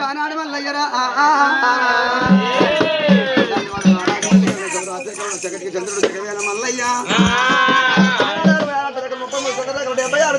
కానాడు మల్లయ్యరా. చక్కటికి చంద్రుడు జగవేల మల్లయ్య ముప్పై మూడు డెబ్బై ఆరు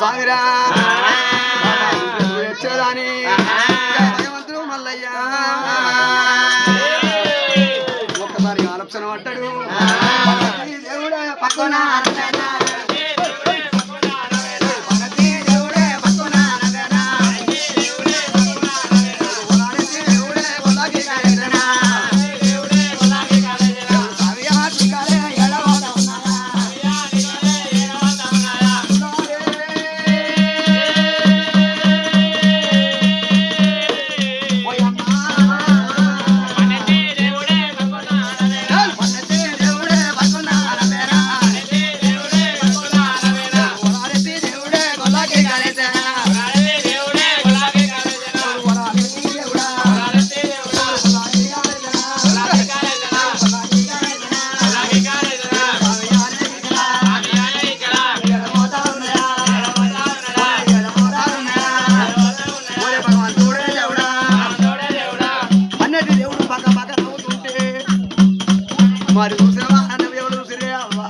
సాగిరా. వచ్చేదాని మరి చూసినవా నువ్వు ఎవరు చూసిరే అవ్వా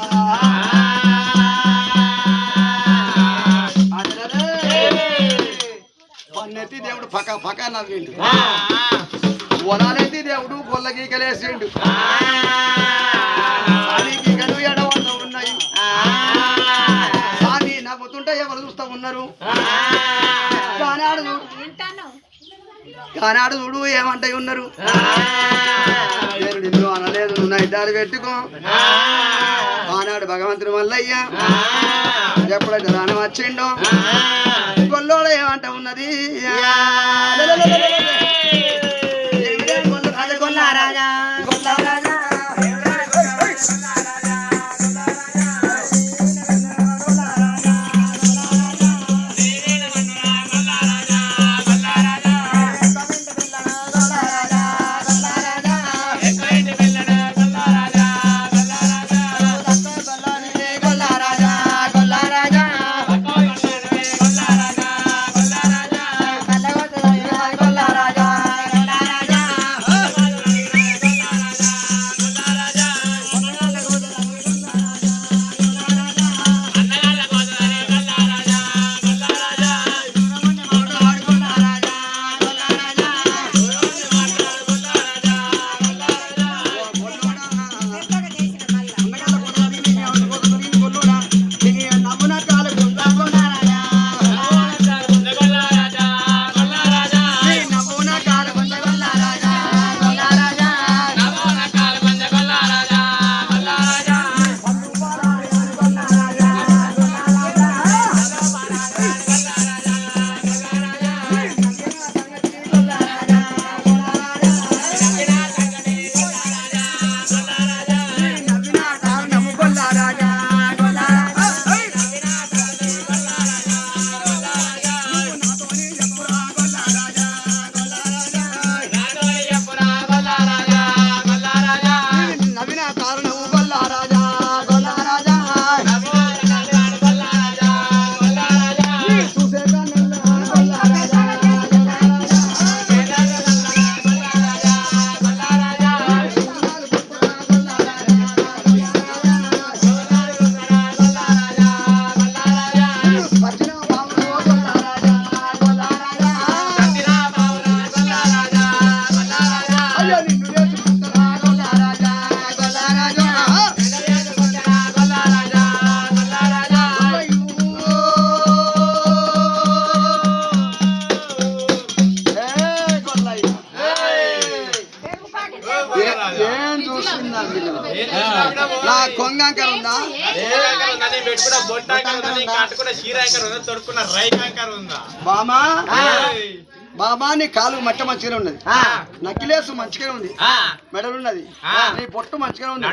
పన్నెత్తి దేవుడు పక్క పక్క నవ్విండు. వనాలెత్తి దేవుడు గొల్ల గీకలేసిండు. గీకలు ఎడవల్లో ఉన్నాయి. సాని నవ్వుతుంటే ఎవరు చూస్తా ఉన్నారు? కానాడు చూడు. కానాడు చూడు ఏమంటాయి ఉన్నారు? నైటాలు పెట్టుకో. ఆనాడు భగవంతుడు మల్లయ్య. ఎప్పుడైతే రాని వచ్చిండో గొల్లోడు ఏమంట ఉన్నది? తొడుక్కున్న రైకాంకర్ ఉందా? బామా. బాబా నీ కాలు మట్ట మంచిగానే ఉన్నది. ఆ. నక్కిలేసు మంచిగానే ఉంది. ఆ. మెడలున్నది. ఆ. నీ పొట్టు మంచిగానే ఉంది?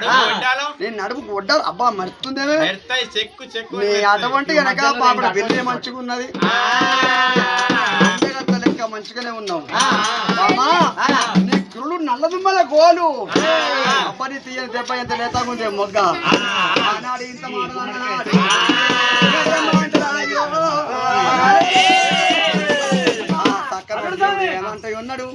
నేను నడుముకు వడ్డారు అబ్బా మరుతుందేమే నీ అటువంటి వెనక పాపడ బిల్లి మంచిగా ఉన్నది. లెక్క మంచిగానే ఉన్నావు. బామా నీ కురుడు నల్లదుమ్మల గోలు. అబ్బని తీయని దెబ్బ ఎంత లేతాగుంది మొగ్గ. ఆనాడు ఇంత ఏమంటాయి ఉన్నాడు